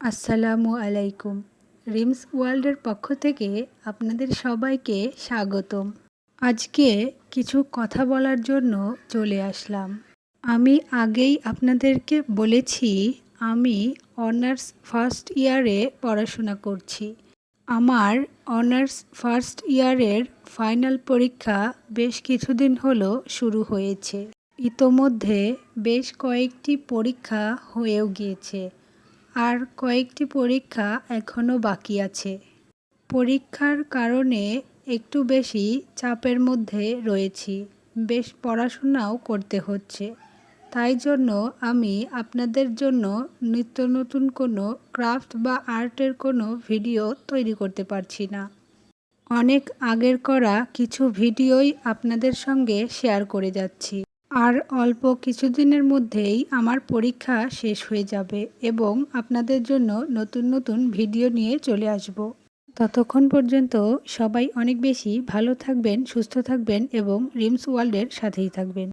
আসসালামু আলাইকুম। রিমস ওয়ার্ল্ডের পক্ষ থেকে আপনাদের সবাইকে স্বাগতম। আজকে কিছু কথা বলার জন্য চলে আসলাম। আমি আগেই আপনাদেরকে বলেছি, আমি অনার্স ফার্স্ট ইয়ারে পড়াশোনা করছি। আমার অনার্স ফার্স্ট ইয়ারের ফাইনাল পরীক্ষা বেশ কিছুদিন হলো শুরু হয়েছে। ইতোমধ্যে বেশ কয়েকটি পরীক্ষা হয়েও গিয়েছে। আর কয়েকটি পরীক্ষা এখনও বাকি আছে। পরীক্ষার কারণে একটু বেশি চাপের মধ্যে রয়েছি। বেশ পড়াশোনাও করতে হচ্ছে। তাই জন্য আমি আপনাদের জন্য নিত্য নতুন কোনো ক্রাফট বা আর্টের কোনো ভিডিও তৈরি করতে পারছি না। অনেক আগের করা কিছু ভিডিওই আপনাদের সঙ্গে শেয়ার করে যাচ্ছি। আর অল্প কিছুদিনের মধ্যেই আমার পরীক্ষা শেষ হয়ে যাবে এবং আপনাদের জন্য নতুন নতুন ভিডিও নিয়ে চলে আসব। ততক্ষণ পর্যন্ত সবাই অনেক বেশি ভালো থাকবেন, সুস্থ থাকবেন এবং রিমস ওয়ার্ল্ডের সাথেই থাকবেন।